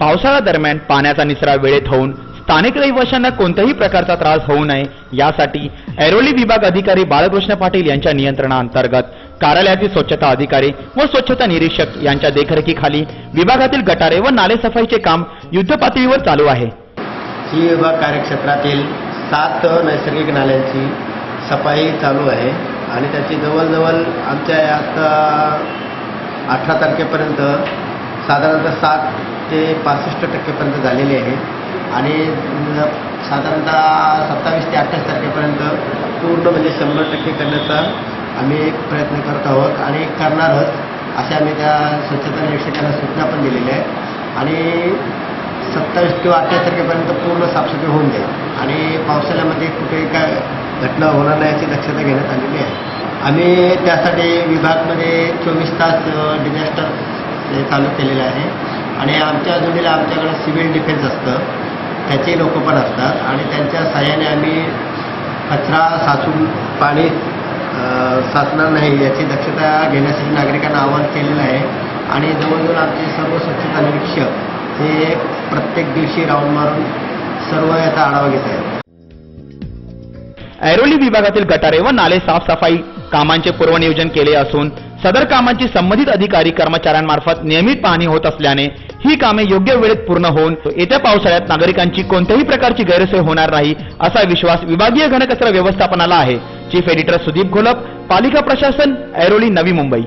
पावसाळा दरम्यान पाण्याचा निचरा वेळेत होऊन स्थानिक रहिवाशांना कोणत्याही प्रकारचा त्रास होऊ नये यासाठी ऐरोली विभाग अधिकारी बाळकृष्ण पाटील यांच्या नियंत्रणाअंतर्गत कार्यालयातील स्वच्छता अधिकारी व स्वच्छता निरीक्षक यांच्या देखरेखीखाली विभागातील गटारे व नाले सफाईचे काम युद्धपातळीवर चालू आहे. ही विभाग कार्यक्षेत्रातील सात नैसर्गिक नाल्यांची सफाई चालू आहे आणि त्याची जवळजवळ आमच्या आता अठरा तारखेपर्यंत साधारणतः सात ते पासष्ट टक्केपर्यंत झालेली आहे. आणि साधारणतः सत्तावीस ते अठ्ठावीस तारखेपर्यंत पूर्ण म्हणजे शंभर टक्के करण्याचा आम्ही एक प्रयत्न करत आहोत. आणि करणारच अशा आम्ही त्या स्वच्छता निरीक्षकांना सूचना पण दिलेल्या आहे आणि सत्तावीस किंवा अठ्ठावीस तारखेपर्यंत पूर्ण साफसफाई होऊन जाईल. आणि पावसाळ्यामध्ये कुठेही काय घटना होणार नाही याची दक्षता घेण्यात आलेली आहे. आम्ही त्यासाठी विभागमध्ये चोवीस तास डिझास्टर हे चालू केलेलं आहे. आणि आमच्या जोडीला आमच्याकडे सिव्हिल डिफेन्स असतं. त्याचे लोक पण असतात. आणि त्यांच्या सहाय्याने आम्ही कचरा साचून पाणी साचणार नाही याची दक्षता घेण्यासाठी नागरिकांना आवाहन केलेलं आहे. आणि जवळजवळ आमचे सर्व स्वच्छता निरीक्षक हे प्रत्येक दिवशी राऊंड मारून सर्व याचा आढावा घेत आहेत. ऐरोली विभागातील गटारे व नाले साफसफाई कामांचे पूर्वनियोजन केले असून सदर कामांची संबंधित अधिकारी कर्मचाऱ्यांमार्फत नियमित पाहणी होत असल्याने ही कामे योग्य वेळेत पूर्ण होऊन येत्या पावसाळ्यात नागरिकांची कोणत्याही प्रकारची गैरसोय होणार नाही असा विश्वास विभागीय घनकचरा व्यवस्थापनाला आहे. चीफ एडिटर सुदीप घोलप पालिका प्रशासन ऐरोली नवी मुंबई.